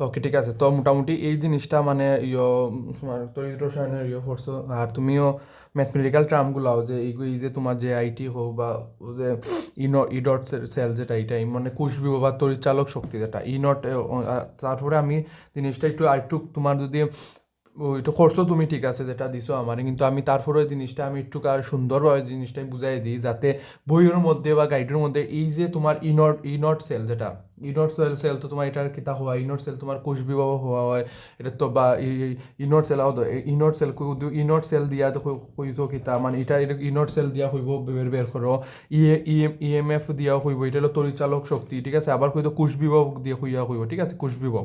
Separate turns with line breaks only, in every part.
তো ওকে, ঠিক আছে। তো মোটামুটি এই জিনিসটা মানে ইয়ো, তোমার তরিত রসায়নের ইয়ে পড়ছো আর তুমিও ম্যাথমেটিক্যাল টার্মগুলাও যে এই যে তোমার যে আইটি হোক বা যে যে ই ইডট সেল যেটা এটাই মানে কুশবিব বা তরিচালক শক্তি যেটা ই নট তারপরে আমি জিনিসটা একটু, আর একটু তোমার যদি ওইটা করছ তুমি, ঠিক আছে, যেটা দিছো আমার। কিন্তু আমি তারপরে জিনিসটা, আমি একটু আর সুন্দরভাবে জিনিসটা আমি বুঝাই দিই, যাতে বইয়ের মধ্যে বা গাইডের মধ্যে এই যে তোমার ইনট ইনট সেল যেটা ইনট সেল সেল তো তোমার এটার কিতা হওয়া ইনট সেল তোমার কোষ বিবাহ হওয়া হয়, এটা তো বা ইনট সেল আও ইনট সেল ইনট সেল দিয়া তো হইতো কিতা মানে এটা ইনট সেল দিয়া হইব বের বের করো। ইয়ে ইএমএফ দিয়া হইব, এটা হলো তরিচালক শক্তি, ঠিক আছে? আবার হইতো কোষ বিবাহ দিয়ে হইয়া হইব, ঠিক আছে? কোষ বিবাহ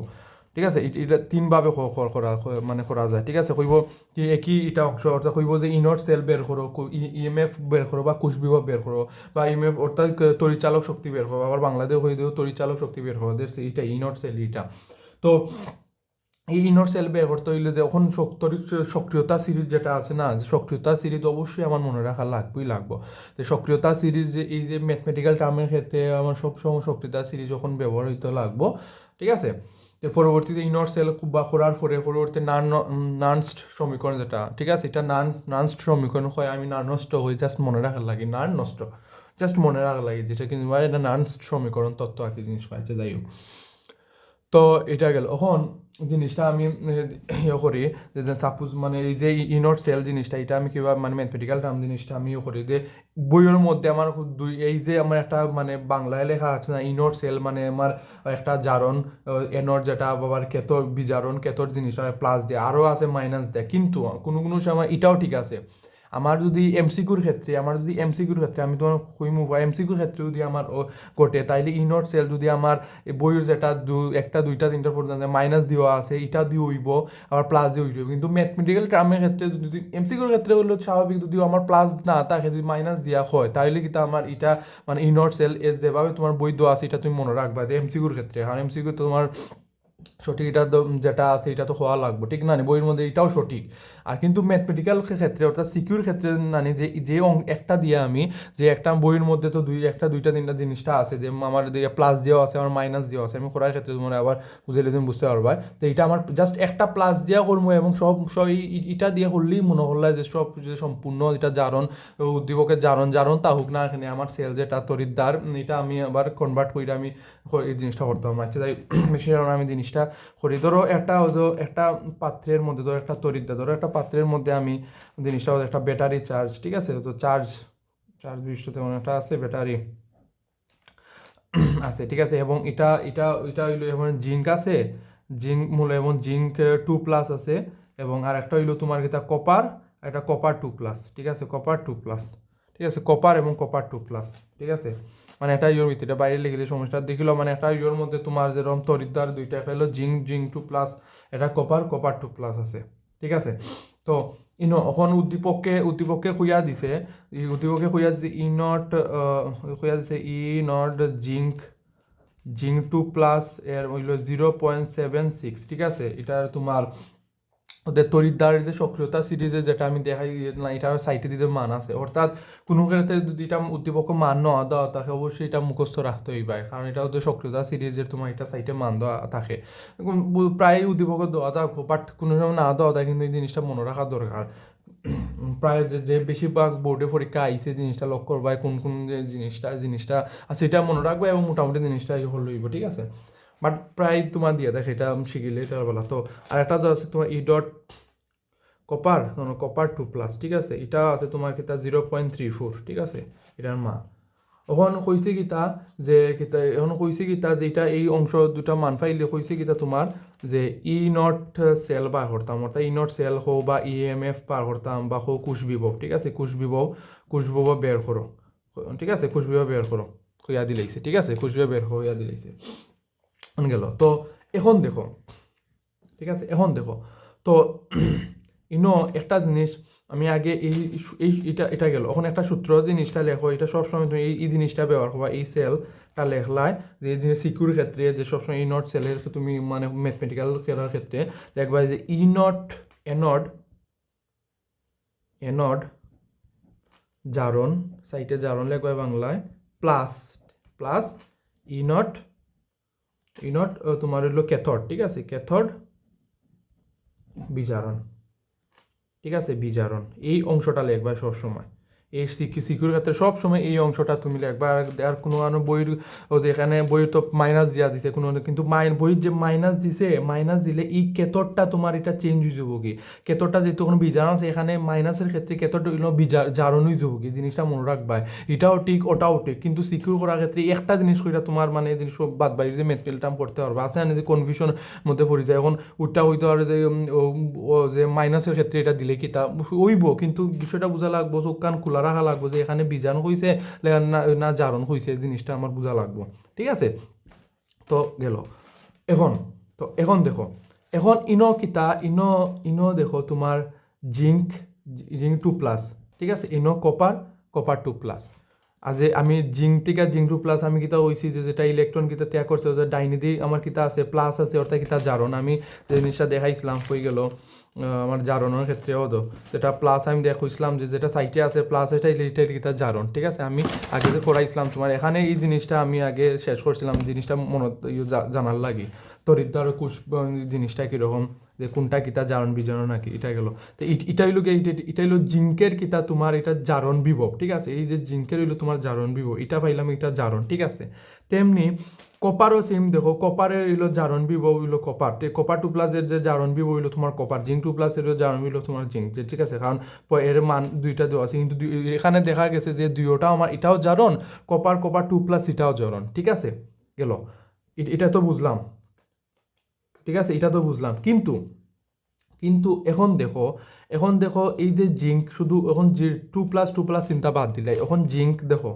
ঠিক আছে? এট- তিনভাবে করা মানে করা যায়। ঠিক আছে? কইব কি একই এটা অংশ অর্থাৎ কইব যে ইনট সেল বের করো ইএমএফ বের করো বা কোষ বিভাগ বের করো বা ইম ইএমএফ অর্থাৎ তরিচালক শক্তি বের করো আবার বাংলাদেশ হয়ে দেও তরিচালক শক্তি বের করো এটা ইনট সেল এটা তো এই ইনর সেল বের করতে হইলে যে এখন সক্রিয়তা সিরিজ যেটা আছে না, যে সক্রিয়তা সিরিজ অবশ্যই আমার মনে রাখা লাগবেই লাগবো। যে সক্রিয়তা সিরিজ যে এই যে ম্যাথমেটিক্যাল টার্মের ক্ষেত্রে আমার সবসময় সক্রিয়তা সিরিজ যখন ব্যবহৃত লাগবো। ঠিক আছে? তো পরবর্তীতে ইনর সেল বা করার পরে পরবর্তীতে নান, নানস্ট সমীকরণ যেটা, ঠিক আছে? এটা নান, নানস্ট সমীকরণ হয়, আমি নান নষ্ট হই জাস্ট মনে রাখার লাগে, নান নষ্ট জাস্ট মনে রাখার লাগে, যেটা কিন্তু মানে এটা নানস্ট সমীকরণ তত্ত্ব আর কি জিনিস পাইছে যাই হোক। তো এটা গেল। এখন জিনিসটা আমি ইয়ে করি যে সাপোজ মানে এই যে ইনট সেল জিনিসটা, এটা আমি কীভাবে মানে ম্যাথমেটিক্যাল টার্ম জিনিসটা আমি ইয়ে করি যে, বইয়ের মধ্যে আমার দুই এই যে আমার একটা মানে বাংলায় লেখা আছে না ইনট সেল মানে আমার একটা জারণ এনট যেটা আবার কেতর বিজারণ, কেতর জিনিসটা প্লাস দেয় আরও আছে মাইনাস দেয়। কিন্তু কোনো কোনো সময় এটাও ঠিক আছে। আমার যদি এমসিকিউর ক্ষেত্রে আমার যদি এমসিকিউর ক্ষেত্রে, আমি তোমার কইমু বা এমসিকিউর ক্ষেত্রে যদি আমার ঘটে, তাইলে ইনট সেল যদি আমার বইয়ের যেটা একটা, দুইটা, তিনটা পর্যন্ত মাইনাস দেওয়া আছে এটা দিয়ে হইব আবার প্লাস দিয়ে হইব কিন্তু ম্যাথমেটিক্যাল টার্মের ক্ষেত্রে যদি এমসিকিউর ক্ষেত্রে হলো স্বাভাবিক যদি আমার প্লাস না থাকে যদি মাইনাস দেওয়া হয় তাহলে কিন্তু আমার এটা মানে ইনট সেল যেভাবে তোমার বই দেওয়া আছে এটা তুমি মনে রাখবা এমসিকিউর ক্ষেত্রে। কারণ এমসিকিউ তোমার সঠিক এটা যেটা আছে এটা তো হওয়া লাগবে। ঠিক না? বইয়ের মধ্যে এটাও সঠিক। আর কিন্তু ম্যাথমেটিক্যাল ক্ষেত্রে অর্থাৎ সিকিউর ক্ষেত্রে নানি যে যে একটা দিয়ে আমি, যে একটা বইয়ের মধ্যে তো দুই একটা, দুইটা, তিনটা জিনিসটা আছে, যে আমার দিয়ে প্লাস দেওয়া আছে, আমার মাইনাস দেওয়া আছে, আমি করার ক্ষেত্রে তোমার আবার বুঝাইলে তুমি বুঝতে পারবা। তো এটা আমার জাস্ট একটা প্লাস দেওয়া করব এবং সব সব এটা দিয়ে করলেই মনে হল্লা যে সব সম্পূর্ণ এটা জারণ, উদ্দীপকের জারণ জারণ তা হোক না এখানে আমার সেল যেটা, তরিদ্দার এটা আমি আবার কনভার্ট করে আমি এই জিনিসটা করতে হবে আচ্ছা তাই বেশি আমি জিনিসটা। করি ধরো একটা হয়তো একটা পাত্রের মধ্যে, ধরো একটা তরিদ্দার ধরো একটা পাত্রের মধ্যে আমি জিনিসটা একটা ব্যাটারি চার্জ ঠিক আছে? তো চার্জ চার্জ বিশিষ্ট তেমন একটা আছে ব্যাটারি আছে, ঠিক আছে? এবং এটা এটা এটা হইল এবং জিঙ্ক আছে জিঙ্ক মূল এবং জিঙ্ক টু প্লাস আছে, এবং আর একটা হইল তোমার এটা কপার একটা কপার টু প্লাস ঠিক আছে? কপার টু প্লাস ঠিক আছে? কপার এবং কপার টু প্লাস ঠিক আছে? মানে একটা ইয়োর ভিতরে বাইরে লেগে সমস্যা। দেখিল মানে একটা ইয়োর মধ্যে তোমার যেরকম তরিদ্দার দুইটা, একটা হলো জিঙ্ক জিঙ্ক টু প্লাস এটা কপার কপার টু প্লাস আছে। ঠিক আছে? তো, ইনো এখন উদ্দীপককে উদ্দীপককে খুঁয়া দিছে উদ্দীপকে খুঁয়া দিছে ই নট খুঁয়া দিছে E naught zinc zinc two plus, এর হইল জিরো পয়েন্ট সেভেন সিক্স। ঠিক আছে? এটার তোমার ওদের তরিদ্দারের যে সক্রিয়তা সিরিজে যেটা আমি দেখাই, না, এটা সাইটে দিতে মান আছে। অর্থাৎ কোনো ক্ষেত্রে যদি এটা উদ্দীপক মান নেওয়া দেওয়া থাকে অবশ্যই এটা মুখস্থ রাখতে হইবে। কারণ এটা ওদের সক্রিয়তা সিরিজের তোমার এটা সাইটে মান দেওয়া থাকে। প্রায় উদ্দীপক দেওয়া থাকব বাট কোনো সময় না দেওয়া থাকে কিন্তু এই জিনিসটা মনে রাখা দরকার। প্রায় যে যে বেশিরভাগ বোর্ডে পরীক্ষা আইসে জিনিসটা লক্ষ্য করবা, কোন কোন যে জিনিসটা জিনিসটা এটা মনে রাখবে এবং মোটামুটি জিনিসটা হল ঠিক আছে? বাট প্রায় তোমার দিয়ে, দেখ এটা শিখিলে এটা বলা। তো আর একটা তো আছে তোমার E dot copper copper two plus, ঠিক আছে? এটা আছে তোমার কিতা জিরো পয়েন্ট থ্রি ফোর, ঠিক আছে? এটার মা। এখন কইছে কিতা যে কিতা এখন কইছে কিতা যে এটা এই অংশ দুটা মান পাইলে কইছে কিতা তোমার যে ই নট সেল বার করতাম অর্থাৎ ই নট সেল হো বা ই এম এফ পার করতাম বা হো কুশ বিভব ঠিক আছে? কুশ বিভব কুশ বিভব বের করো ঠিক আছে? কুশ বিভব বের করো কইয়া দিলাইছে ঠিক আছে? কুশ বিভব বের হইয়া দিলাইছে গেল। তো এখন দেখো, ঠিক আছে? এখন দেখো। তো ইনো একটা জিনিস, আমি আগে এই এই এটা এটা গেল। এখন একটা সূত্র জিনিসটা লেখো, এটা সবসময় তুমি এই জিনিসটা ব্যবহার করবা, এই সেলটা লেখলায় যে এই জিনিস সিকিউর ক্ষেত্রে, যে সবসময় এই নট সেলের তুমি মানে ম্যাথমেটিক্যাল খেলার ক্ষেত্রে দেখবা যে ই নট এনড এনড জারণ সাইটে জারণ লেখবা বাংলায় plus plus E naught E naught তোমার হলো ক্যাথড ঠিক আছে ক্যাথড বিজারণ ঠিক আছে বিজারণ এই অংশটা লেখবা সবসময় এই সিকিউ সিকিউর ক্ষেত্রে সবসময় এই অংশটা তুমি লিখবা। আর কোনো কোনো বইয়ের যে এখানে বই তো মাইনাস দিয়া দিছে, কোনো কিন্তু মাইন, বইয়ের যে মাইনাস দিছে মাইনাস দিলে এই কেতরটা তোমার এটা চেঞ্জ হয়ে যাব কি? কেতরটা যেহেতু কোনো বিজারণ আছে, এখানে মাইনাসের ক্ষেত্রে কেতরটা হইল জারণ হয়ে যাব কি? জিনিসটা মনে রাখবা এটাও ঠিক, ওটাও ঠিক। কিন্তু সিকিউর করার ক্ষেত্রে একটা জিনিস কইরা তোমার মানে জিনিস বাদ বাইরে যে মেটেরিয়াল টার্ম পড়তে পারবে। আছে না যে কনফিউশন মধ্যে পড়ে যায়, এখন উঠটা হইতে পারে যে যে মাইনাসের ক্ষেত্রে এটা দিলে কি তা, হইব। কিন্তু বিষয়টা বোঝা লাগবো, চোখ কান খোলা রাখা লাগবো যে এখানে বীজাণু হয়েছে না জারণ হয়েছে জিনিসটা আমার বোঝা লাগবো। ঠিক আছে? তো গেল। এখন, তো এখন দেখো, এখন ইনো কিতা, ইনো ইনো দেখো তোমার জিঙ্ক জিঙ্ক টু প্লাস ঠিক আছে? ইনো কপার কপার টু প্লাস আজি আমি জিঙ্ক থেকে জিঙ্ক টু প্লাস আমি কিতা হইছি যে যেটা ইলেকট্রন কিতা ত্যাগ করছে ডাইনি দিয়ে আমার কিতা আছে প্লাস আছে অর্থাৎ কিতা জারণ আমি যে জিনিসটা দেখাইছিলাম হয়ে গেল। আমার জারণের ক্ষেত্রেও তো। যেটা প্লাস আমি দেখাইছিলাম যে যেটা সাইটে আছে প্লাস এটা ইলেকট্রিক কিতা জারণ, ঠিক আছে? আমি আগে যে পড়াইছিলাম তোমার এখানে এই জিনিসটা আমি আগে শেষ করছিলাম, জিনিসটা মনত ইয়ে জানার লাগে। তরিদ্দার কুশ জিনিসটা কীরকম? যে কোনটা কিতা জারণ বিজারণ নাকি? এটা গেল। তো এটা হইল এটা- এটা হইল জিঙ্কের কিতা তোমার এটা জারণ বিভব, ঠিক আছে? এই যে জিঙ্কের হইল তোমার জারণ বিভব, এটা পাইলাম এটা জারণ, ঠিক আছে? তেমনি কপারও সেম দেখো, কপারের হইল জারণ, বিভব হইল কপার। তে কপার টু প্লাসের যে জারণ, বিভব হইল তোমার কপার। জিঙ্ক টু প্লাসের হইল জারণ হইল তোমার জিঙ্ক যে ঠিক আছে, কারণ এর মান দুইটা দেওয়া আছে। কিন্তু এখানে দেখা গেছে যে দুইটাও আমার এটাও জারণ, কপার কপার টু প্লাস এটাও জারণ। ঠিক আছে? গেল। এটা তো বুঝলাম। ঠিক আছে? এটা তো বুঝলাম। কিন্তু কিন্তু এখন দেখো এখন দেখো এই যে জিঙ্ক, শুধু এখন টু প্লাস টু প্লাস চিন্তা বাদ দিলে, এখন জিঙ্ক দেখো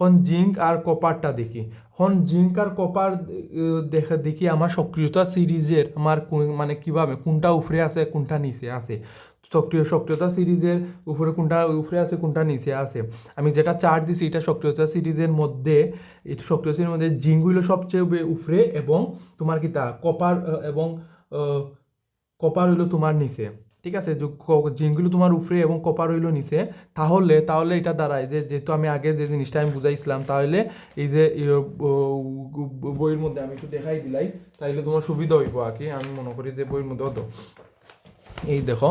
এখন জিঙ্ক আর কপারটা দেখি। হন জিঙ্ক আর কপার দেখে দেখি আমার সক্রিয়তা সিরিজের আমার মানে কীভাবে, কোনটা উপরে আছে, কোনটা নিচে আছে। সক্রিয়, সক্রিয়তা সিরিজের উপরে কোনটা, উপরে আছে, কোনটা নিচে আছে। আমি যেটা চার্ট দিছি, এটা সক্রিয়তা সিরিজের মধ্যে এটা সক্রিয় সিরিজের মধ্যে জিঙ্কগুলো সবচেয়ে উপরে এবং তোমার কি তা, কপার এবং কপার হইল তোমার নিচে। ঠিক আছে? ক- তোমার উপরে এবং কপার হইল নিচে তাহলে তাহলে এটা দাঁড়ায় যে যেহেতু আমি আগে যে জিনিসটা আমি বুঝাইছিলাম তাহলে এই যে ইয়ে, বইয়ের মধ্যে আমি একটু দেখাই দিলাই তাইলে তোমার সুবিধা হইব আর কি। আমি মনে করি যে বইয়ের মধ্যে হতো এই দেখো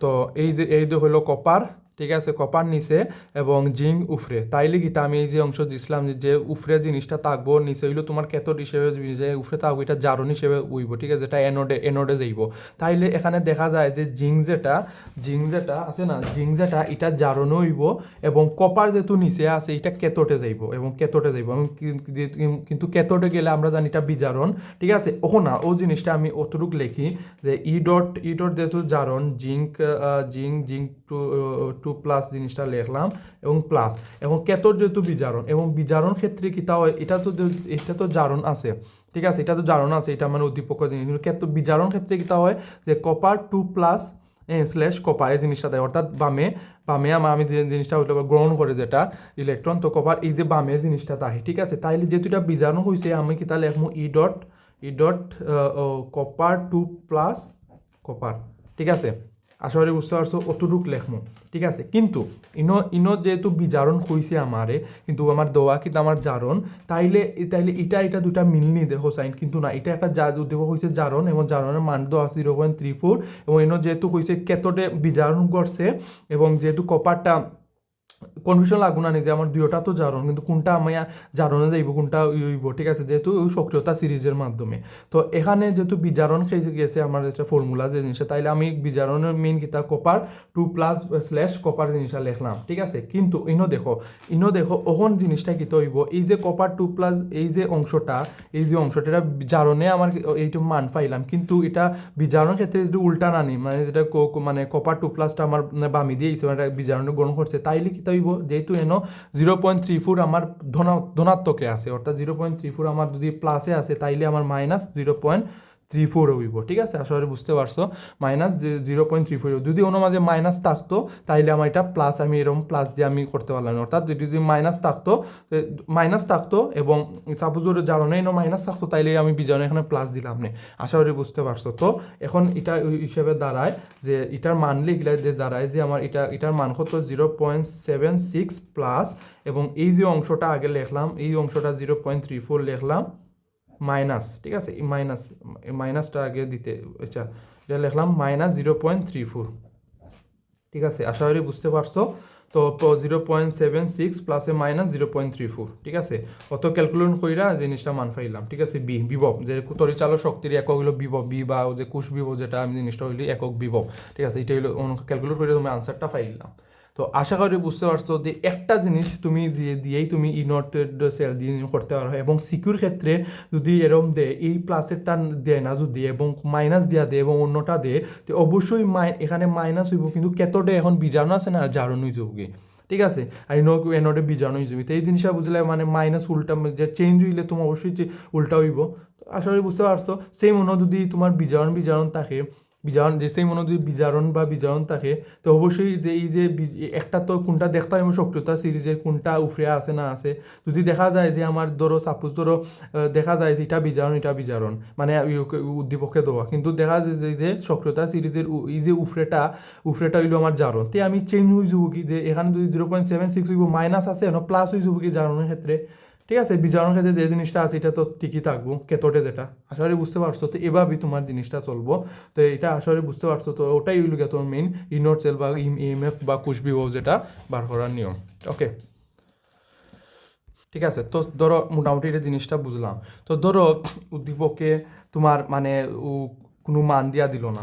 তো এই যে এই যে হইল কপার ঠিক আছে, কপার নিচে এবং জিঙ্ক উফরে। তাইলে কি আমি এই যে অংশ দিছিলাম যে- উফরে জিনিসটা থাকব নিচে হইল তোমার ক্যাথোড হিসেবে যে উফরে থাকব এটা জারণ হিসেবে উইব, ঠিক আছে? যেটা এনোডে এনোডে যাইব। তাইলে এখানে দেখা যায় যে জিং যেটা জিং যেটা আছে না, জিং যেটা, এটা জারণ হইব এবং কপার যেহেতু নিচে আছে, এটা কেতোটে যাইব এবং কেতোটে যাইব। কিন্তু কেতোটে গেলে আমরা জানি এটা বিজারণ, ঠিক আছে? ও না, ও জিনিসটা আমি অতটুক লিখি যে ই ডট ই ডট যেহেতু জারণ zinc zinc zinc two two plus জিনিসটা লিখলাম এবং প্লাস এবং কেতর যেহেতু বিজারণ, এবং বিজারণ ক্ষেত্রে কি তাও এটা তো এটা তো জারণ আছে, ঠিক আছে? এটা তো জারণ আছে, এটা মানে উদ্দীপক জিনিস। কিন্তু ক্ষেত্র বিজারণ ক্ষেত্রে কি তা হয় যে copper two plus slash copper এই জিনিসটা দেয়। অর্থাৎ বামে বামে আমার আমি যে জিনিসটা হইল গ্রহণ করে যেটা ইলেকট্রন তো কপার এই যে বামে জিনিসটা তাহে, ঠিক আছে? তাইলে যেহেতু এটা বিজারণ হয়েছে আমি কি তাহলে এখন E dot E dot copper two plus copper ঠিক আছে? আশা করি বুঝতে পারছ, অতটুক লেখমো, ঠিক আছে? কিন্তু ইনো ইনো যেহেতু বিজারণ হইছে আমারে, কিন্তু আমার দোয়া কিন্তু আমার জারণ, তাইলে তাইলে এটা এটা দুটা মিলনি দেখো সাইন, কিন্তু না এটা একটা যা দেব হয়েছে জারণ, এবং জারণের মান দেওয়া জিরো পয়েন্ট থ্রি ফোর, এবং ইনো যেহেতু হয়েছে কেতটে বিজারণ করছে, এবং যেহেতু কপারটা কনফিউশন লাগবো না যে আমার দুইটা তো জারণ, কিন্তু কোনটা আমি জারণে যাইব, কোনটা ই হইব, ঠিক আছে? যেহেতু সক্রিয়তা সিরিজের মাধ্যমে। তো এখানে যেহেতু বিজারণ খেয়ে গেছে আমার একটা ফর্মুলা যে জিনিসটা, তাইলে আমি বিজারণের মেইন কিতা copper two plus slash copper জিনিসটা লিখলাম, ঠিক আছে? কিন্তু ইনো দেখো ইনো দেখো, ওহন জিনিসটা কি হইব? এই যে কপার টু প্লাস এই যে অংশটা, এই যে অংশটা, এটা জারণে আমার এইটু মান পাইলাম, কিন্তু এটা বিজারণ ক্ষেত্রে যদি উল্টা নানি মানে যেটা মানে কপার টু প্লাসটা আমার বামি দিয়ে এটা বিজারণে গ্রহণ করছে, তাইলে কি হইব, যেহেতু এনো জিরো পয়েন্ট থ্রি ফোর আমার ধনা, ধনাত্মকে আছে, অর্থাৎ জিরো পয়েন্ট থ্রি ফোর আমার যদি প্লাসে আছে, তাইলে আমার minus zero point three four হইব ঠিক আছে? আসলে বুঝতে পারছ? Minus zero point three four যদি অন্য মাঝে মাইনাস থাকতো, তাইলে আমার এটা প্লাস আমি এরকম প্লাস দিয়ে আমি করতে পারলাম না। অর্থাৎ যদি মাইনাস থাকতো মাইনাস থাকতো এবং সাপোজ ওর এনো মাইনাস থাকতো, তাইলে আমি বিজনে এখানে প্লাস দিলাম না। আশা করি বুঝতে পারছ? তো এখন এটা হিসেবে দাঁড়ায় যে এটার মান লিখলে যে দাঁড়ায় যে আমার এটা, এটার মান কত? Zero point seven six plus এবং এই যে অংশটা আগে লিখলাম, এই অংশটা জিরো পয়েন্ট থ্রি ফোর লিখলাম মাইনাস, ঠিক আছে? মাইনাস মাইনাসটা আগে দিতে আচ্ছা এটা লিখলাম minus zero point three four, ঠিক আছে? আশা করি বুঝতে পারছ? তো জিরো পয়েন্ট সেভেন সিক্স প্লাসে minus zero point three four, ঠিক আছে? অত ক্যালকুলেট কইরা জিনিসটা মান পাইলাম, ঠিক আছে? বি, বিভব, যে তরিচালক শক্তির একক হইল বিভব, বি বা যে কুশ বিভব যেটা আমি জিনিসটা হইল একক বিভব, ঠিক আছে? এটা হইল ক্যালকুলেট করে তুমি আনসারটা পাইলাম তো আশা করি বুঝতে পারছ যে একটা জিনিস তুমি দিয়ে দিয়েই তুমি ইনটেড সেল দিয়ে করতে পারো এবং সিকিউর ক্ষেত্রে যদি এরম দে, এই প্লাসেরটা দেয় না যদি এবং মাইনাস দিয়া দেয় এবং অন্যটা দেয় তো অবশ্যই মাই এখানে মাইনাস হইব, কিন্তু কেতটে এখন বীজাণু আছে না, জারণ যাবগে ঠিক আছে? আর ইনো এনোটে বীজাণু যাবে তো এই জিনিসটা বুঝলে মানে মাইনাস উল্টা যে চেঞ্জ হইলে তোমার অবশ্যই উল্টা হইব। আশা করি বুঝতে পারছ। সেই মনে যদি তোমার বীজাণু বীজাণু থাকে বিজারণ, যে সেই মনে যদি বিজারণ বা বিজারণ থাকে, তো অবশ্যই যে এই যে একটা তো কোনটা দেখতে হয় সক্রিয়তা সিরিজের কোনটা উফরে আছে না আছে, যদি দেখা যায় যে আমার ধরো সাপোজ ধরো দেখা যায় যে এটা বিজারণ এটা বিজারণ মানে উদ্দীপকে দেওয়া কিন্তু দেখা যায় যে যে সক্রিয়তা সিরিজের এই যে উফরেটা উফরেটা হইল আমার জারণ তে আমি চেঞ্জ হয়ে যাব কি যে এখানে যদি জিরো পয়েন্ট সেভেন সিক্স হইব মাইনাস আছে না প্লাস হয়ে যাব কি জারণের ক্ষেত্রে? ঠিক আছে বিজারণের ক্ষেত্রে যে জিনিসটা আছে, এটা তো টিকি থাকব, কেতটে যেটা। করি বুঝতে পারছ, তো এভাবেই তোমার জিনিসটা চলবো। তো এটা করি বুঝতে পারছ, তো ওটাই হইল গিয়ে তোমার মেইন ইনোট সেল বা ইএমএফ বা কুশবিও যেটা বার করার নিয়ম। ওকে ঠিক আছে, তো ধরো মোটামুটি এটা জিনিসটা বুঝলাম। তো ধরো উদ্দীপকে তোমার মানে কোনো মান দিয়া দিল না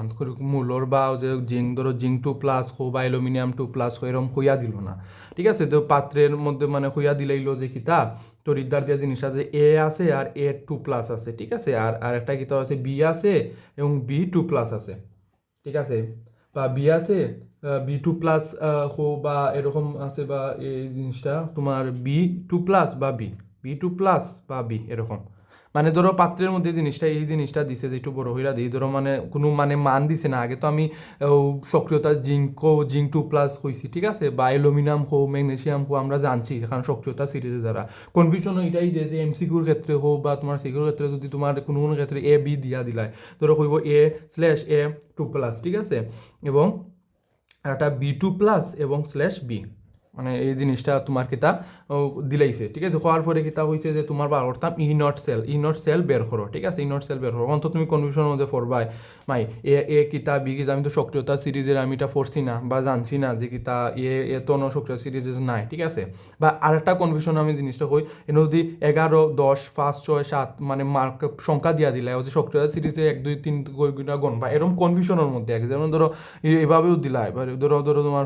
মূলর বা যে জিঙ্ক, ধরো জিঙ্ক টু প্লাস হো বা অ্যালুমিনিয়াম টু প্লাস হো এরকম হইয়া দিল না। ঠিক আছে, তো পাত্রের মধ্যে মানে হইয়া দিলাইলো যে কিতা তরিদ্দার দিয়ে জিনিস আছে এ আছে আর এ টু প্লাস আছে, ঠিক আছে? আর আর একটা তো আছে বি আছে এবং বি টু প্লাস আছে, ঠিক আছে? বা বি আছে বি টু প্লাস হো বা এরকম আছে বা এই জিনিসটা, তোমার বি টু প্লাস বা বি বি টু প্লাস বা বি এরকম। মানে ধরো পাত্রের মধ্যে জিনিসটা, এই জিনিসটা দিছে যে একটু বড় হইরা দিই, ধরো মানে কোনো মানে মান দিছে না। আগে তো আমি সক্রিয়তা জিঙ্কো জিঙ্ক টু প্লাস হয়েছি ঠিক আছে? বা অ্যালুমিনিয়াম হো ম্যাগনেসিয়াম হো আমরা জানছি, কারণ সক্রিয়তা সিরিজে যারা। কনফিউশন এটাই দেয় যে এমসিকিউর ক্ষেত্রে হোক বা তোমার সিকিউর ক্ষেত্রে যদি তোমার কোনো কোনো ক্ষেত্রে এ বি দিয়া দিলায়, ধরো কইব A slash A two plus ঠিক আছে? এবং একটা বি টু প্লাস এবং স্ল্যাশ বি মানে এই জিনিসটা তোমার কিতা দিলাইছে। ঠিক আছে? হওয়ার পরে কিতা হয়েছে যে তোমার বার করতাম E naught cell E naught cell বের করো ঠিক আছে? ই নট সেল বের করো অন্তত তুমি কনফিউশনের মধ্যে পড়বাই মাই, এ এ কিতা বি কিতা আমি তো সক্রিয়তা সিরিজের আমি এটা পড়ছি না বা জানছি না যে কিতা এ এ তো সক্রিয় সিরিজের নাই। ঠিক আছে? বা আরেকটা কনফিউশন আমি জিনিসটা কই, এনে যদি এগারো দশ পাঁচ, ছয়, সাত মানে মার্ক সংখ্যা দিয়া দিলে যে সক্রিয়তা সিরিজে এক, দুই, তিন গুণা বা এরকম কনফিউশনের মধ্যে আছে যেমন ধরো এভাবেও দিলা এবার ধরো ধরো তোমার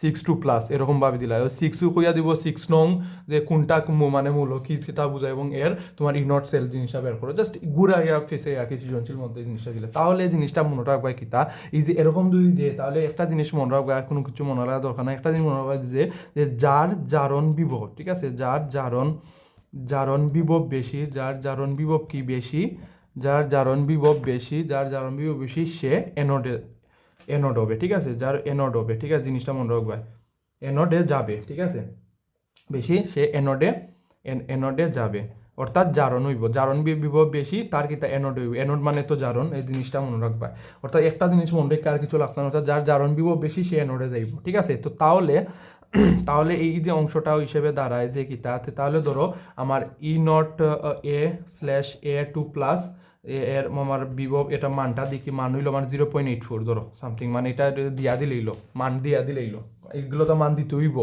সিক্স টু প্লাস এরকমভাবে দিলা। সিক্স টু কইয়া দিব সিক্স নং, যে কোনটা মানে মূল, কি তা বুঝায় এবং এর তোমার ইনট সেল জিনিসটা বের করো। জাস্ট ঘুরা ইয়া ফেসে রাখি সৃজনশীল মধ্যে জিনিসটা দিলে। তাহলে জিনিসটা মনে রাখবে কিতা এই যে এরকম যদি দিয়ে, তাহলে একটা জিনিস মনে রাখবে, আর কোনো কিছু মনে রাখা দরকার না একটা জিনিস মনে রাখবে যে যে যার জারণ বিভব, ঠিক আছে? যার জারণ জারণ বিভব বেশি, যার জারণ বিভব কি বেশি? যার জারণ বিভব বেশি, যার জারণ বিভব বেশি, সে এনোডে এনোড হবে, ঠিক আছে? যার এনোড হবে, ঠিক আছে? জিনিসটা মনে রাখবে। এনোডে যাবে, ঠিক আছে? বেশি সে এনোডে এন- এনোডে যাবে। অর্থাৎ জারণ হইব। জারণ বিভব বেশি, তার কিতা এনোড হইব? এনোড মানে তো জারণ, এই জিনিসটা মনে রাখবা। অর্থাৎ একটা জিনিস মনে রেখে আর কিছু লাগতো না। অর্থাৎ যার জারণ বিভব বেশি, সে এনোডে যাইব, ঠিক আছে? তো তাহলে তাহলে এই যে অংশটা হিসেবে দাঁড়ায় যে কিতা তাহলে ধরো আমার E naught A slash A two plus এর আমার বিভব, এটা মানটা দেখি, মান হইল মানে জিরো পয়েন্ট এইট ফোর ধরো সামথিং মানে এটা দিয়া দিলেইলো, মান দিয়া দিলেইলো এগুলো তো মান দিতে হইব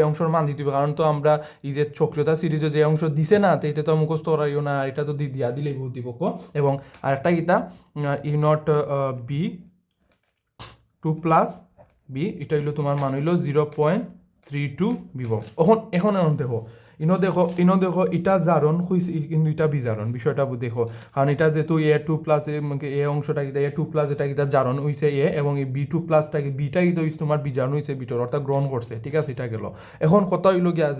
এই অংশের মান দিতে হইব, কারণ তো আমরা এই যে চক্রতা সিরিজে যে অংশ দিছে না, তো এটা তো মুখস্থ করাইও না এটা তো দিয়া দিলেই উদ্দীপক এবং আর আরেকটা Gita E naught B two plus B এটা হইল তোমার মান হইল জিরো পয়েন্ট থ্রি টু বিভব। এখন এখন এখন দেখো ইনো দেখো ইনো দেখো, ইটা জারণ হইছে কিন্তু এটা বিজারণ বিষয়টা দেখো। কারণ এটা যেহেতু এ টু প্লাস এ অংশটা কিতা এ টু প্লাস এটা কিতা জারণ হইছে এ, এবং এই বি টু প্লাসটা কি বিটা কিন্তু হইছে তোমার বিজারণ হইছে বিটর অর্থাৎ গ্রহণ করছে ঠিক আছে এটা গেল। এখন কথা হইল গিয়া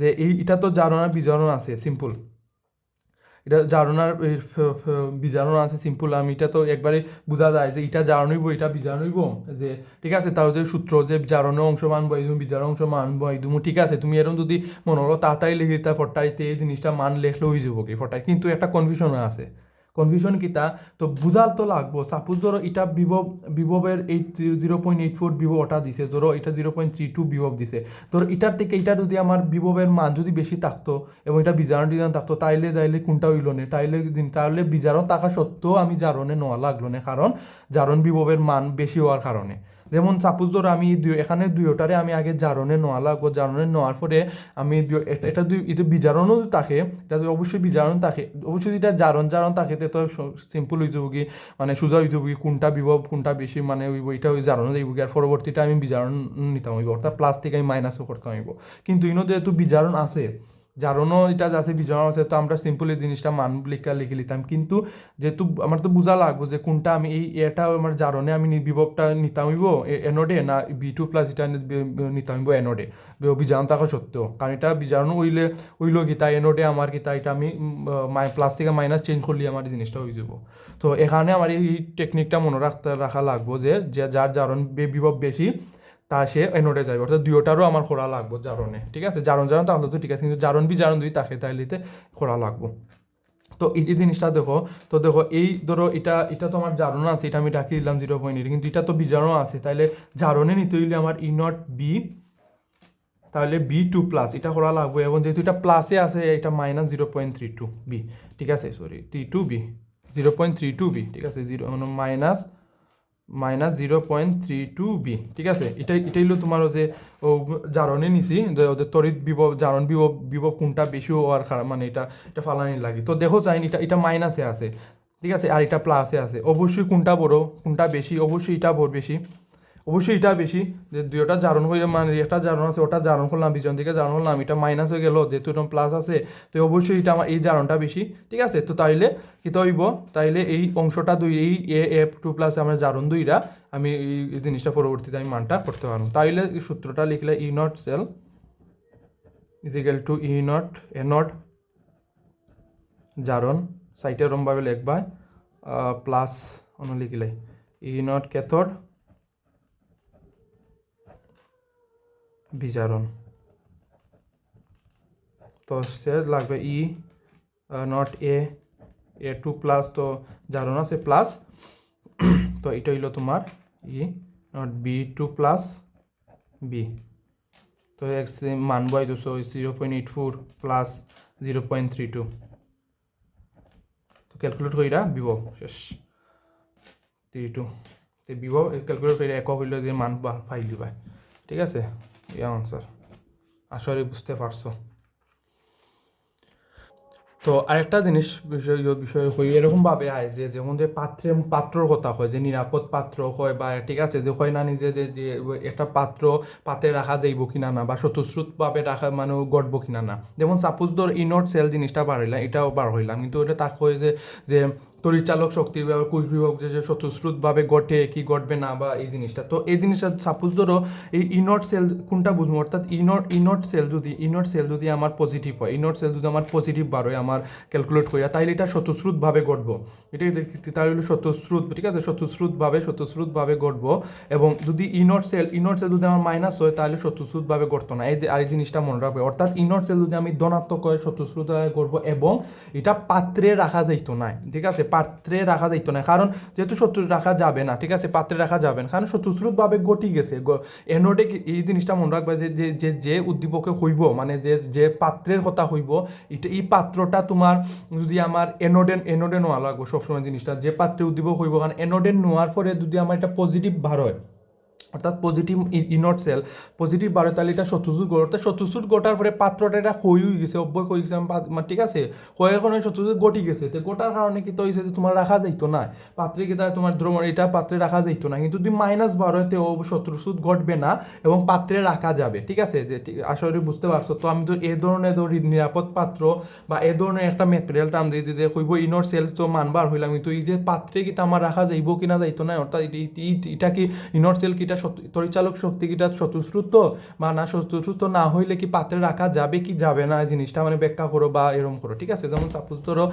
যে এই এটা তো জারণ আর বিজারণ আছে সিম্পল এটা জারণার বীজাণু আছে সিম্পল আমি, এটা তো একবারে বোঝা যায় যে এটা জারণইব এটা বীজাণুইব যে ঠিক আছে, তাও যে সূত্র যে জারণের অংশ মানবো, এই তুমি বীজাণু অংশ মানবো, এই তুমি ঠিক আছে, তুমি এরকম যদি মনে হলো তাড়াতাড়ি লিখে তা ফটাইতে এই জিনিসটা মান লেখলে হয়ে যাব কি, ফটাই, কিন্তু একটা কনফিউশন আছে। কনফিউশন কিতা, তো বুঝার তো লাগবো। সাপোজ ধরো এটা বিভব, বিভবের এই জিরো পয়েন্ট এইট ফোর বিভব ওটা দিছে, ধরো এটা জিরো পয়েন্ট থ্রি টু বিভব দিছে। ধরো এটার থেকে এটা যদি আমার বিভবের মান যদি বেশি থাকতো এবং এটা বিজারণ ডিজাইন থাকতো, তাইলে যাইলে কোনটা হইল না? তাইলে তাহলে বিজারণ থাকা সত্ত্বেও আমি জারণে নেওয়া লাগল না? কারণ জারণ বিভবের মান বেশি হওয়ার কারণে যেমন সাপোজ ধরো আমি দুই, এখানে দুইটারে আমি আগে জারণে নেওয়া লাগবো জারণে নেওয়ার পরে আমি এটা- দুই, এটা বিজারণও থাকে, এটা অবশ্যই বিজারণ থাকে, অবশ্যই এটা জারণ জারণ থাকে, তে সিম্পল হয়ে যাব কি মানে সোজা হয়ে যাব কি, কোনটা বিভব, কোনটা বেশি মানে এটা ওই জারণ যাইব আর পরবর্তীটা আমি বিজারণ নিতাম হইব, অর্থাৎ প্লাস থেকে আমি মাইনাসও করতাম হইব। কিন্তু ইনো যেহেতু বিজারণ আছে জারণও এটা আছে বিজারণ আছে, তো আমরা সিম্পল জিনিসটা মান লিখা লিখে নিতাম কিন্তু যেহেতু আমার তো বোঝা লাগবো যে কোনটা আমি এই এটা আমার জারণে আমি বিভবটা নিতাম হইব এনোডে না বি টু প্লাস এটা নি- বি- বি- নিতাম হইব এনোডে বিজারণ থাকা সত্ত্বেও। কারণ এটা বিজারণ হইলে, হইল কিতা এনোডে আমার কিতা এটা আমি প্লাস থেকে মাইনাস চেঞ্জ করলে আমার জিনিসটা হয়ে যাব। তো এখানে আমার এই টেকনিকটা মনে রাখতে, রাখা লাগবো যে যার জারণ বিভব বেশি তা সে এনোডে যাবে অর্থাৎ দুইটারও আমার খোরা লাগবো জারণে, ঠিক আছে? জারণ জারণ তো ঠিক আছে, কিন্তু জারণ বি জারণ দুই তাকে তাইলেতে খোরা লাগবো। তো এই জিনিসটা দেখো, তো দেখো এই ধরো এটা এটা তো আমার জারণ আছে, এটা আমি ডাকি দিলাম জিরো পয়েন্ট এইট, কিন্তু এটা তো বিজারণ আছে তাহলে জারণে নিতে হইলে আমার ই নট বি তাহলে বি টু প্লাস, এটা করা লাগবে। এবং যেহেতু এটা প্লাসে আছে, এটা minus zero point three two B, ঠিক আছে? Sorry, three two B, zero point three two B, ঠিক আছে? Zero minus minus zero point three two B, ঠিক আছে? এটাই এটাই হলো তোমার যে জারণে নিছি ওদের তরিত বিভব, জারণ বিভব বিভব কোনটা বেশি হওয়ার খারাপ মানে এটা এটা ফালানি লাগে। তো দেখো চাইন এটা এটা মাইনাসে আছে, ঠিক আছে? আর এটা প্লাসে আছে। অবশ্যই কোনটা বড়, কোনটা বেশি? অবশ্যই এটা বড় বেশি। অবশ্যই এটা বেশি, যে দুইটা জারণ হয়ে মানে একটা জারণ আছে, ওটা জারণ করলাম বিজন থেকে জারণ করলাম, এটা মাইনাস হয়ে গেল, যেহেতু এটা প্লাস আছে, তো অবশ্যই এটা আমার এই জারণটা বেশি, ঠিক আছে? তো তাইলে কি হইব? তাইলে এই অংশটা দুই, এই এ এফ টু প্লাস আমার জারণ দুইটা আমি এই জিনিসটা পরবর্তীতে আমি মানটা করতে পারব। তাইলে সূত্রটা লিখলে E naught cell equal to E naught A naught জারণ সাইটে রমভাবে লিখবা প্লাস অন্য লিখলে ই নট ক্যাথড বিজারণ। তো সে লাগবে E naught A A two plus তো জারণ আছে প্লাস তো এটা হইল তোমার E naught B two plus B তো এক্স মান বয় দুশো zero point eight four plus zero point three two তো ক্যালকুলেট কইরা বিভব শেষ। থ্রি টু তো বিভব ক্যালকুলেট করে একক হইলে যে মান পাইলি পাই ঠিক আছে? আনসার করি বুঝতে পারছ। তো আরেকটা জিনিস বিষয় বিষয় হই এরকমভাবে আয় যে, যেমন যে পাত্রে পাত্রর কথা হয় যে নিরাপদ পাত্র হয় বা ঠিক আছে, যে হয় না নিজে যে যে একটা পাত্র পাতে রাখা যাইব কিনা না বা স্বতঃস্রুতভাবে রাখা মানে গড়ব কিনা না। যেমন সাপোজ ধর ইনট সেল জিনিসটা বার হইলাম এটাও বার হইলাম কিন্তু ওটা তাক হয় যে যে পরিচালক শক্তি বা কোষ বিভাগ যে স্বতঃস্রুতভাবে ঘটে কি ঘটবে না বা এই জিনিসটা। তো এই জিনিসটা সাপোজ ধরো, এই ইনট সেল কোনটা বুঝব? অর্থাৎ ইনট ইনট সেল যদি ইনট সেল যদি আমার পজিটিভ হয় ইনট সেল যদি আমার পজিটিভ বার হয়, আমার ক্যালকুলেট করিয়া তাহলে এটা স্বতঃস্রুতভাবে ঘটবো। এটাই দেখি তাহলে হলো স্বতঃস্রুত ঠিক আছে? স্বতঃস্রুতভাবে স্বতঃস্রুতভাবে ঘটবো এবং যদি ইনট সেল ইনট সেল যদি আমার মাইনাস হয়, তাহলে স্বতঃস্রুতভাবে ঘটতো না। এই আর এই জিনিসটা মনে রাখবে। অর্থাৎ ইনট সেল যদি আমি ধনাত্মক হয় স্বতঃস্রুতভাবে ঘটবো এবং এটা পাত্রে রাখা যাইতো না ঠিক আছে? পাত্রে রাখা যাইতো না। কারণ যেহেতু শত্রু রাখা যাবে না, ঠিক আছে? পাত্রে রাখা যাবে না। কারণ শত্রুশ্রুতভাবে ঘটি গেছে। এনোডে এই জিনিসটা মনে রাখবে যে যে যে উদ্দীপকে হইব মানে যে যে পাত্রের কথা হইব এটা এই পাত্রটা তোমার যদি আমার এনোডেন এনোডেন নোয়া লাগবে সবসময় জিনিসটা। যে পাত্রে উদ্দীপক হইব, কারণ এনোডেন নোয়ার পরে যদি আমার এটা পজিটিভ বার হয় অর্থাৎ পজিটিভ ইনট সেল পজিটিভ বারো তাহলে এটা শত্রুসুর গড় অর্থাৎ শত্রুসুর গটার পরে পাত্রটা এটা হয়ে গেছে। অব্যয় হয়ে গেছে ঠিক আছে? হয়ে এখন শত্রুসুর গটি গেছে। তো গোটার কারণে কি তো হয়েছে যে তোমার রাখা যাইতো না পাত্রে কি তোমার দ্রবণ এটা পাত্রে রাখা যাইতো না কিন্তু যদি মাইনাস বারো হয় তো শত্রুসুদ ঘটবে না এবং পাত্রে রাখা যাবে। ঠিক আছে? যে আশা বুঝতে পারছ। তো আমি তো এ ধরনের ধর নিরাপদ পাত্র বা এ ধরনের একটা মেটেরিয়াল টার্ম দিয়ে দিতে কইব ইনর সেল তো মানবার হইলাম। কিন্তু এই যে পাত্রে কি আমার রাখা যাইব কিনা যাইতো না অর্থাৎ এটি- কি ইনর সেল কিটা সত- পরিচালক শক্তি কিটা চতুশ্রুত বা না চতুশ্রুত না হইলে কি পাত্রে রাখা যাবে কি যাবে না জিনিসটা মানে ব্যাখ্যা করো বা এরকম করো, ঠিক আছে? যেমন সাপোজ ধরো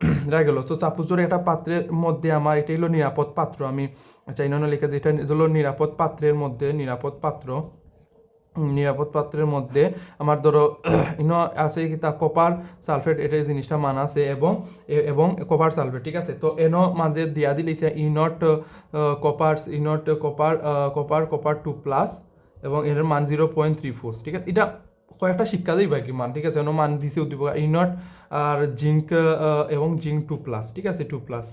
রা গেলো তো সাপোজ ধরো একটা পাত্রের মধ্যে আমার এটাই হলো নিরাপদ পাত্র, আমি চাইনা লেখা যে এটা হলো নিরাপদ পাত্রের মধ্যে নিরাপদ পাত্র নিরাপদ পাত্রের মধ্যে আমার ধরো, ইনো আছে কিতা কপার সালফেট, এটা জিনিসটা মান আছে এবং এবং কপার সালফেট, ঠিক আছে? তো এনো মাঝে দিয়া দিলেছে E naught copper E naught, copper copper copper two plus এবং এর মান জিরো পয়েন্ট থ্রি ফোর, ঠিক আছে? এটা কয়েকটা শিক্ষা দিই কি মান, ঠিক আছে? এনো মান দিছে উদ্দীপক, ইনট আর জিঙ্ক এবং জিঙ্ক টু প্লাস, ঠিক আছে? Two plus.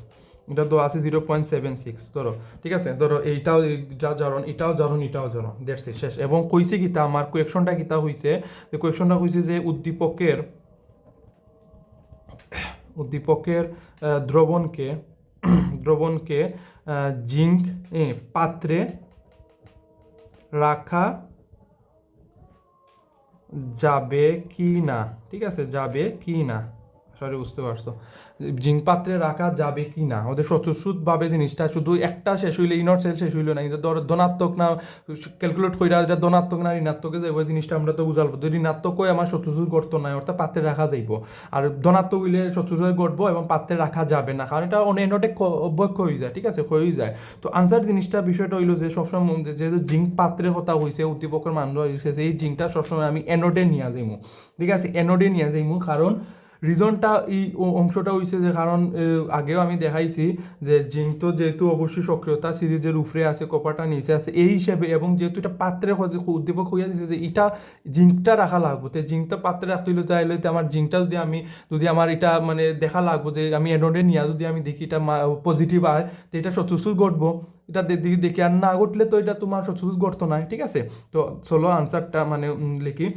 এটা তো আছে জিরো পয়েন্ট সেভেন সিক্স ধরো, ঠিক আছে? ধরো, এইটাও যা জারণ, এটাও জারণ এটাও জারণ দ্যাটস ইট শেষ। এবং কইছে কিতা আমার কোয়েকশনটা কিতা হইছে, যে কোয়েকশনটা হইছে যে উদ্দীপকের উদ্দীপকের দ্রবণকে দ্রবণকে জিঙ্ক পাত্রে রাখা যাবে কি না, ঠিক আছে? যাবে কি না? সরি, বুঝতে পারছ। জিঙ্ক পাত্রে রাখা যাবে কি না? ওদের স্বতঃস্রুতভাবে জিনিসটা শুধু একটা শেষ হইলে ইনট সেল শেষ হইল না কিন্তু ধর ধনাত্মক না ক্যালকুলেট কইরা এটা ধনাত্মক না ঋণাত্মকে যাইব জিনিসটা আমরা তো বুঝালবো যদি ঋণাত্মক কই আমার স্বতঃস্রুত করতো না অর্থাৎ পাত্রে রাখা যাইব। আর ধনাত্মক হইলে স্বতঃস্রুত ঘটবো এবং পাত্রে রাখা যাবে না, কারণ এটা অনেক এনটে অভ্যক্ষ হয়ে যায়, ঠিক আছে? হয়ে যায়। তো আনসার জিনিসটা, বিষয়টা হইল যে সবসময় যেহেতু জিঙ্ক পাত্রের কথা হয়েছে উদ্দীপকের মান হয়েছে এই জিঙ্কটা সবসময় আমি এনোডে নিয়ে যাইমু, ঠিক আছে? এনোডে নিয়ে যাইমু, কারণ রিজনটা এই অংশটা হইছে যে কারণ আগেও আমি দেখাইছি যে জিঙ্ক তো যেহেতু অবশ্যই সক্রিয়তা সিরিজের উপরে আছে কপারটা নিচে আছে, এই হিসেবে এবং যেহেতু এটা পাত্রে উদ্দীপক হইয়া দিছে যে এটা জিঙ্কটা রাখা লাগবো। তো জিঙ্কটা পাত্রে রাখতে হইলে তাইলে আমার জিঙ্কটা যদি আমি, যদি আমার এটা মানে দেখা লাগবো যে আমি এনোডে নিয়ে যদি আমি দেখি এটা পজিটিভ হয় তো এটা শত্রুসুর ঘটবো। এটা দেখি দেখি আর না ঘটলে তো এটা তোমার শত্রুসুর ঘটতো না, ঠিক আছে? তো চলো আনসারটা মানে লিখি।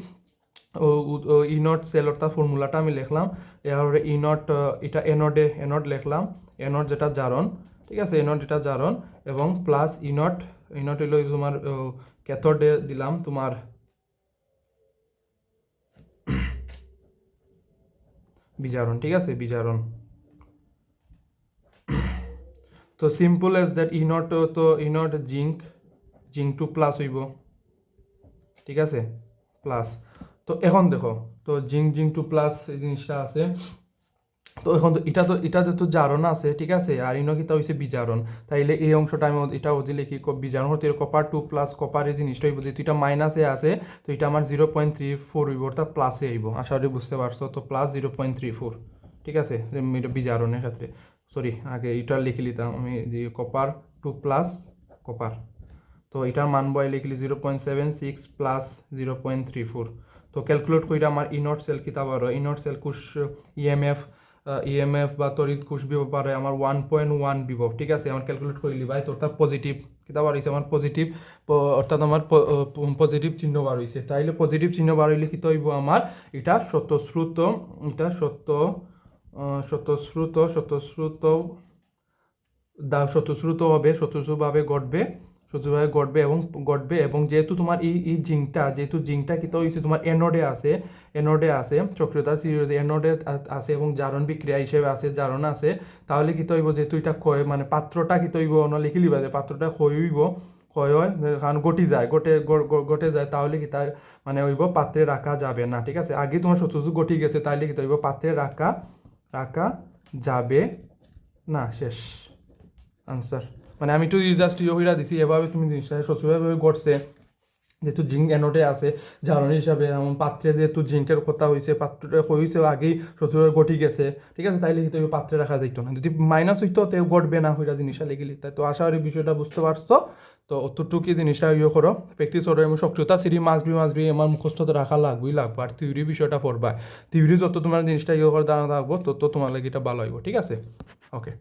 ই নট সেল অর্থাৎ ফর্মুলাটা আমি লিখলাম। এরপরে ই নট এটা এনডে এনড লিখলাম। এনড যেটা জারণ, ঠিক আছে? এনড যেটা জারণ এবং plus E naught E naught হইল তোমার ক্যাথডে দিলাম তোমার বিজারণ, ঠিক আছে? বিজারণ। তো simple as that E naught তো E naught zinc zinc two plus হইব, ঠিক আছে? প্লাস তো এখন দেখো, তো জিঙ্ক জিং টু প্লাস এই জিনিসটা আছে। তো এখন তো এটা তো এটাতে তো জারণ আছে, ঠিক আছে? আর ইনো কিতা হইছে বিজারণ। তাইলে এই অংশটা আমি এটা ওদি লিখি ক- বিজারণ হতে কপার টু প্লাস কপার এই জিনিসটা হইব। যেহেতু এটা মাইনাসে আছে, তো এটা আমার জিরো পয়েন্ট থ্রি ফোর হইব, অর্থাৎ প্লাসে আইব আশা করি বুঝতে পারছ, তো plus zero point three four ঠিক আছে? এটা বিজারণের ক্ষেত্রে। সরি আগে এটা লিখে নিতাম আমি, যে কপার টু প্লাস কপার তো এটার মান বয় লিখলি zero point seven six plus zero point three four তো ক্যালকুলেট করে আমার ইনট সেল কিতা পারো ইনট সেল কুশ ইএমএফ ইএমএফ বা তড়িৎ কুশ বিভব পারে আমার ওয়ান পয়েন্ট ওয়ান বিভব ঠিক আছে আমার ক্যালকুলেট করলি ভাই তো অর্থাৎ পজিটিভ কিতা বার হয়েছে আমার পজিটিভ অর্থাৎ আমার পজিটিভ চিহ্ন বার হয়েছে তাইলে পজিটিভ চিহ্ন বার হইলে কিতা হইব আমার এটা স্বতঃস্রুত এটা সত্য স্বতঃস্রুত স্বতঃস্রুত দা স্বতঃস্রুত হবে স্বতঃস্রুতভাবে ঘটবে। স্বতঃস্রুতভাবে ঘটবে এবং ঘটবে এবং যেহেতু তোমার এই এই জিঙ্কটা, যেহেতু জিঙ্কটা কি হয়েছে তোমার এনোডে আছে এনোডে আছে চক্রিয়তা সিরিজ এনোডে আছে এবং জারণ বিক্রিয়া হিসেবে আছে, জারণ আছে, তাহলে কি হইব যেহেতু এটা ক্ষয় মানে পাত্রটা কি হইব অন্য লিখি লিবা যে পাত্রটা ক্ষয় হইব, ক্ষয় হয়, কারণ গটি যায়, গোটে গটে যায়, তাহলে কি তাই মানে হইব পাত্রে রাখা যাবে না, ঠিক আছে? আগে তোমার শত্রু গটি গেছে, তাহলে কি হইব পাত্রে রাখা রাখা যাবে না, শেষ আনসার মানে আমি তো জাস্ট ইয়ে হইরা দিছি, এভাবে তুমি জিনিসটা সচুরভাবে ঘটছে যেহেতু জিঙ্ক এনোটে আছে, জ্বালানি হিসাবে, এমন পাত্রে যেহেতু জিঙ্কের কথা হয়েছে পাত্রটা হয়েছে আগেই শ্বশুরের গটি গেছে, ঠিক আছে? তাইলে কিন্তু পাত্রে রাখা যাইতো না। যদি মাইনাস হইতো তো ঘটবে না হইরা জিনিসটা লেগেলি। তাই তো আশা করি বিষয়টা বুঝতে পারছ। তো অতটুকু জিনিসটা ইয়ে করো প্র্যাকটিস করো, এবং সক্রিয়তা সিরি মাসবি মাসবি আমার মুখস্থ তো রাখা লাগবেই লাগবে, আর থিওরি বিষয়টা পড়বা। থিওরি যত তোমার জিনিসটা ইয়ে করে দাঁড়া থাকব, তত তোমার লাগে এটা ভালো হইব, ঠিক আছে? ওকে